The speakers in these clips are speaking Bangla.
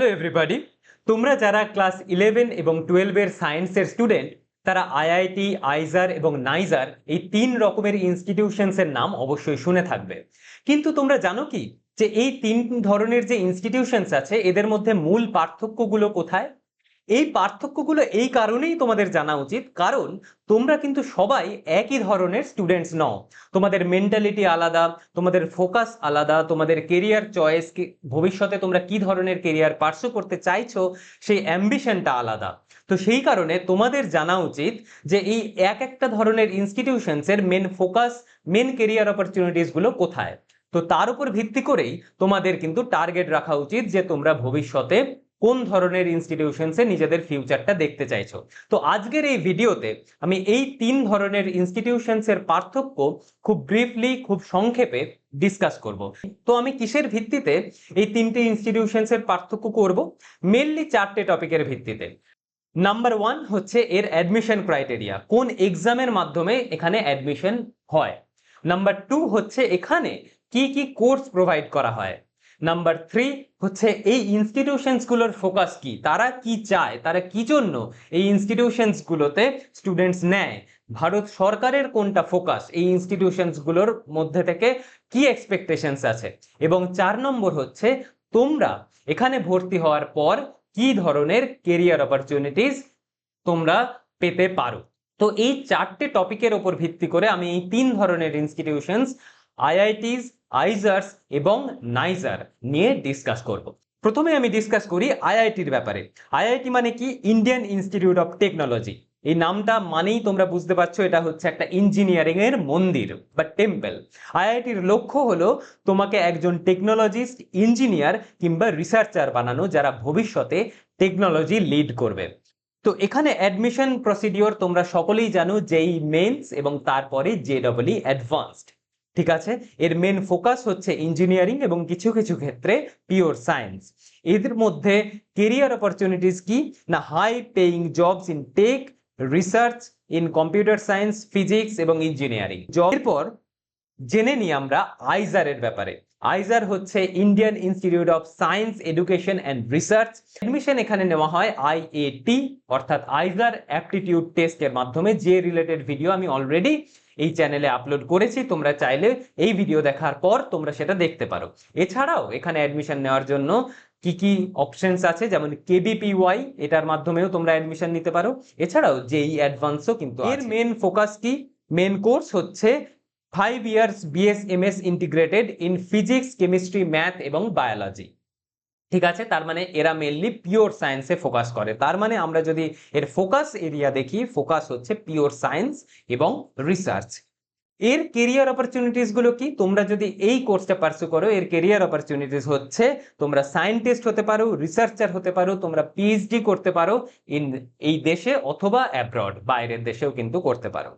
হ্যালো এভরিবাডি তোমরা যারা ক্লাস ইলেভেন এবং টুয়েলভের সায়েন্সের স্টুডেন্ট তারা আইআইটি আইজার এবং নাইজার এই তিন রকমের ইনস্টিটিউশনসের নাম অবশ্যই শুনে থাকবে। কিন্তু তোমরা জানো কি? যে এই তিন ধরনের যে ইনস্টিটিউশনস আছে, এদের মধ্যে মূল পার্থক্যগুলো কোথায়? এই পার্থক্যগুলো এই কারণেই তোমাদের জানা উচিত, কারণ তোমরা কিন্তু সবাই একই ধরনের স্টুডেন্টস নও। তোমাদের মেন্টালিটি আলাদা, তোমাদের ফোকাস আলাদা, তোমাদের কেরিয়ার চয়েস ভবিষ্যতে তোমরা কি ধরনের কেরিয়ার পার্সু করতে চাইছো, সেই অ্যাম্বিশনটা আলাদা। তো সেই কারণে তোমাদের জানা উচিত যে এই এক একটা ধরনের ইনস্টিটিউশনসের মেন ফোকাস মেন কেরিয়ার অপরচুনিটিসগুলো কোথায়। তো তার উপর ভিত্তি করেই তোমাদের কিন্তু টার্গেট রাখা উচিত যে তোমরা ভবিষ্যতে কোন ধরনের ইনস্টিটিউশনসে নিজেদের ফিউচারটা দেখতে চাইছো? তো আজকের এই ভিডিওতে আমি এই তিন ধরনের ইনস্টিটিউশনসের পার্থক্য খুব ব্রিফলি খুব সংক্ষেপে ডিসকাস করব। তো আমি কিসের ভিত্তিতে এই তিনটে ইনস্টিটিউশনসের পার্থক্য করব? মেনলি চারটে টপিকের ভিত্তিতে। নাম্বার ওয়ান হচ্ছে এর অ্যাডমিশন ক্রাইটেরিয়া কোন এক্সামের মাধ্যমে এখানে অ্যাডমিশন হয়। নাম্বার টু হচ্ছে এখানে কি কি কোর্স প্রোভাইড করা হয়। নাম্বার থ্রি হচ্ছে এই ইনস্টিটিউশনসগুলোর ফোকাস কি? তারা কি চায়? তারা কি জন্য এই ইনস্টিটিউশনসগুলোতে স্টুডেন্টস নেয়? ভারত সরকারের কোনটা ফোকাস এই ইনস্টিটিউশনসগুলোর মধ্যে থেকে কি এক্সপেকটেশনস আছে? এবং চার নম্বর হচ্ছে তোমরা এখানে ভর্তি হওয়ার পর কি ধরনের কেরিয়ার অপরচুনিটিস তোমরা পেতে পারো? তো এই চারটে টপিকের ওপর ভিত্তি করে আমি এই তিন ধরনের ইনস্টিটিউশনস আইআইটিস, আইজার্স এবং নাইজার নিয়ে ডিসকাস করব। প্রথমে আমি ডিসকাস করি আইআইটির ব্যাপারে। আইআইটি মানে কি? ইন্ডিয়ান ইনস্টিটিউট অফ টেকনোলজি এই নামটা মানেই তোমরা বুঝতে পারছ, এটা হচ্ছে একটা ইঞ্জিনিয়ারিং এর মন্দির বা টেম্পল আইআইটির লক্ষ্য হলো তোমাকে একজন টেকনোলজিস্ট ইঞ্জিনিয়ার কিংবা রিসার্চার বানানো, যারা ভবিষ্যতে টেকনোলজি লিড করবে। তো এখানে অ্যাডমিশন প্রসিডিওর তোমরা সকলেই জানো যেই মেন্স এবং তারপরে জে ডবলই অ্যাডভান্সড ঠিক আছে? এর মেন ফোকাস হচ্ছে ইঞ্জিনিয়ারিং এবং কিছু কিছু ক্ষেত্রে পিওর সায়েন্স এদের মধ্যে কেরিয়ার অপরচুনিটিস কি? না high paying jobs in tech research in computer science physics এবং ইঞ্জিনিয়ারিং জবের পর জেনে নিই আমরা আইজারের ব্যাপারে। আইজার হচ্ছে Indian Institute of Science Education and Research admission এখানে নেওয়া হয় আইএটি অর্থাৎ আইজার অ্যাপটিটিউড টেস্টের মাধ্যমে। যে রিলেটেড ভিডিও আমি অলরেডি এই চ্যানেলে আপলোড করেছি তোমরা চাইলে এই ভিডিও দেখার পর তোমরা সেটা দেখতে পারো। এছাড়াও এখানে অ্যাডমিশন নেওয়ার জন্য কি কি অপশনস আছে? যেমন কেবিপিওয়াই এটার মাধ্যমেও তোমরা অ্যাডমিশন নিতে পারো। এছাড়াও জেই অ্যাডভান্সও কিন্তু এর মেন ফোকাস কি? মেন কোর্স হচ্ছে five years BS MS integrated in physics chemistry math এবং বায়োলজি ঠিক আছে? তার মানে এরা মেনলি পিওর সায়েন্সে ফোকাস করে। তার মানে আমরা যদি এর ফোকাস এরিয়া দেখি ফোকাস হচ্ছে পিওর সায়েন্স এবং রিসার্চ এর কেরিয়ার অপরচুনিটিসগুলো কি? তোমরা যদি এই কোর্সটা পার্সু করো, এর কেরিয়ার অপরচুনিটিস হচ্ছে তোমরা সায়েন্টিস্ট হতে পারো রিসার্চার হতে পারো, তোমরা পিএইচডি করতে পারো ইন এই দেশে অথবা অ্যাব্রড বাইরের দেশেও কিন্তু করতে পারো।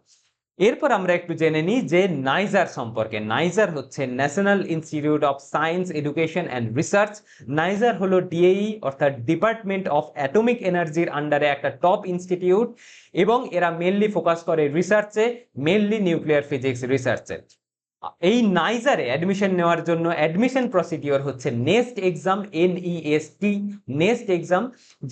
এরপর আমরা একটু জেনে নিই যে নাইজার সম্পর্কে। নাইজার হচ্ছে National Institute of Science Education and Research NISER হলো ডিএই অর্থাৎ ডিপার্টমেন্ট অফ অ্যাটমিক এনার্জির আন্ডারে একটা টপ ইনস্টিটিউট এবং এরা মেনলি ফোকাস করে রিসার্চে মেনলি নিউক্লিয়ার ফিজিক্স রিসার্চে এই নাইজারে অ্যাডমিশন নেওয়ার জন্য অ্যাডমিশন প্রসিডিওর হচ্ছে next exam NEST next exam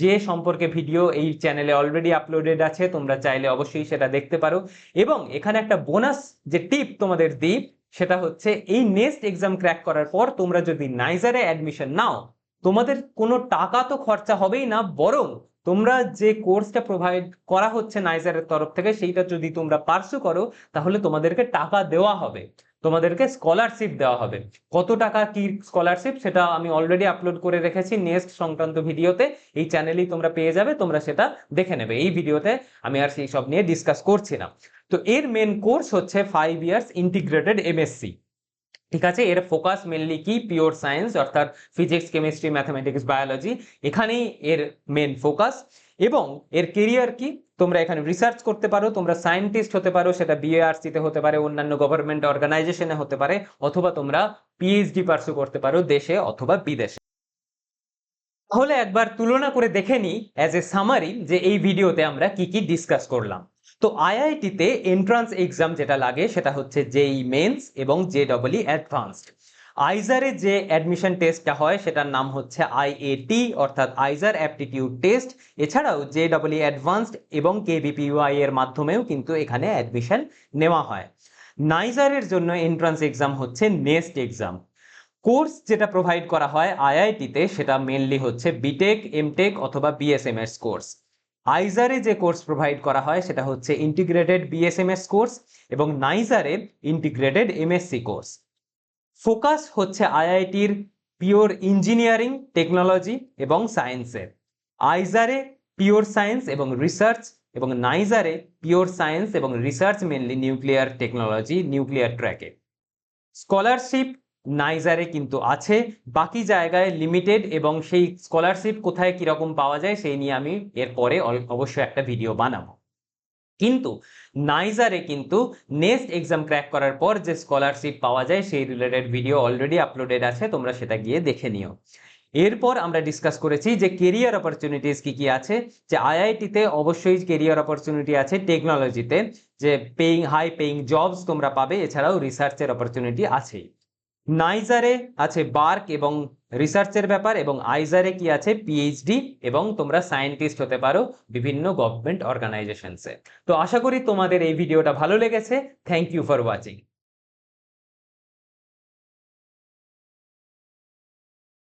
যে সম্পর্কে ভিডিও এই চ্যানেলে অলরেডি আপলোডেড আছে, তোমরা চাইলে অবশ্যই সেটা দেখতে পারো। এবং এখানে একটা বোনাস যে টিপ তোমাদের দিই, সেটা হচ্ছে এই নেক্সট এক্সাম ক্র্যাক করার পর তোমরা যদি নাইজারে অ্যাডমিশন নাও, তোমাদের কোনো টাকা তো খরচা হবেই না, বরং তোমরা যে কোর্সটা প্রোভাইড করা হচ্ছে নাইজারের তরফ থেকে, সেইটা যদি তোমরা পার্সু করো, তাহলে তোমাদেরকে টাকা দেওয়া হবে। তোমাদেরকে স্কলারশিপ দেওয়া হবে। কত টাকা কি স্কলারশিপ সেটা আমি অলরেডি আপলোড করে রেখেছি। নেক্সট সংক্রান্ত ভিডিওতে এই চ্যানেলেই তোমরা পেয়ে যাবে, তোমরা সেটা দেখে নেবে। এই ভিডিওতে আমি আর সেই সব নিয়ে ডিসকাস করছি না। তো এর মেন কোর্স হচ্ছে ফাইভ ইয়ার্স ইন্টিগ্রেটেড এমএসসি ঠিক আছে? এর ফোকাস মেনলি কি? পিওর সায়েন্স অর্থাৎ ফিজিক্স কেমিস্ট্রি ম্যাথামেটিক্স বায়োলজি এখানেই এর মেন ফোকাস এবং এর কেরিয়ার কি? তোমরা এখানে রিসার্চ করতে পারো, তোমরা সায়েন্টিস্ট হতে পারো, সেটা বিএআরসিতে হতে পারে, অন্যান্য গভর্নমেন্ট অর্গানাইজেশনে হতে পারে, অথবা তোমরা পিএইচডি পার্সু করতে পারো দেশে অথবা বিদেশে। তাহলে একবার তুলনা করে দেখে নিই অ্যাজ এ সামারি যে এই ভিডিওতে আমরা কি কি ডিসকাস করলাম। তো আইআইটিতে এন্ট্রান্স এক্সাম যেটা লাগে, সেটা হচ্ছে জেই মেন্স এবং জে ডবলই অ্যাডভান্সড আইজারে যে অ্যাডমিশন টেস্টটা হয়, সেটার নাম হচ্ছে আইএটি অর্থাৎ আইজার অ্যাপটিটিউড টেস্ট এছাড়াও জে ডবল অ্যাডভান্সড এবং কেবিপিইউআই এর মাধ্যমেও কিন্তু এখানে অ্যাডমিশন নেওয়া হয়। নাইজারের জন্য এন্ট্রান্স এক্সাম হচ্ছে নেক্সট এক্সাম কোর্স যেটা প্রোভাইড করা হয় আইআইটিতে সেটা মেনলি হচ্ছে বিটেক এমটেক অথবা বিএসএমএস কোর্স আইজারে যে কোর্স প্রোভাইড করা হয়, সেটা হচ্ছে ইন্টিগ্রেটেড বিএসএমএস কোর্স এবং নাইজারে ইন্টিগ্রেটেড এমএসসি কোর্স ফোকাস হচ্ছে আইআইটির পিওর ইঞ্জিনিয়ারিং, টেকনোলজি এবং সায়েন্সের। আইজারে পিওর সায়েন্স এবং রিসার্চ এবং নাইজারে পিওর সায়েন্স এবং research mainly nuclear technology, nuclear ট্র্যাকে। স্কলারশিপ নাইজারে কিন্তু আছে, বাকি জায়গায় লিমিটেড এবং সেই স্কলারশিপ কোথায় কীরকম পাওয়া যায় সেই নিয়ে আমি এরপরে অবশ্যই একটা ভিডিও বানাবো। কিন্তু নাইজারে কিন্তু নেক্সট এক্সাম ক্র্যাক করার পর যে স্কলারশিপ পাওয়া যায়, সেই রিলেটেড ভিডিও অলরেডি আপলোডেড আছে, তোমরা সেটা গিয়ে দেখে নিও। এরপর আমরা ডিসকাস করেছি যে কেরিয়ার অপরচুনিটিস কি কি আছে, যে আইআইটিতে অবশ্যই কেরিয়ার অপরচুনিটি আছে টেকনোলজিতে যে পেইং হাই পেইং জবস তোমরা পাবে, এছাড়াও রিসার্চের অপরচুনিটি আছেই। নাইজারে আছে বার্ক এবং রিসার্চের ব্যাপার এবং আইজারে কি আছে? পিএইচডি এবং তোমরা সায়েন্টিস্ট হতে পারো বিভিন্ন গভর্নমেন্ট অর্গানাইজেশনসে তো আশা করি তোমাদের এই ভিডিওটা ভালো লেগেছে। Thank you for watching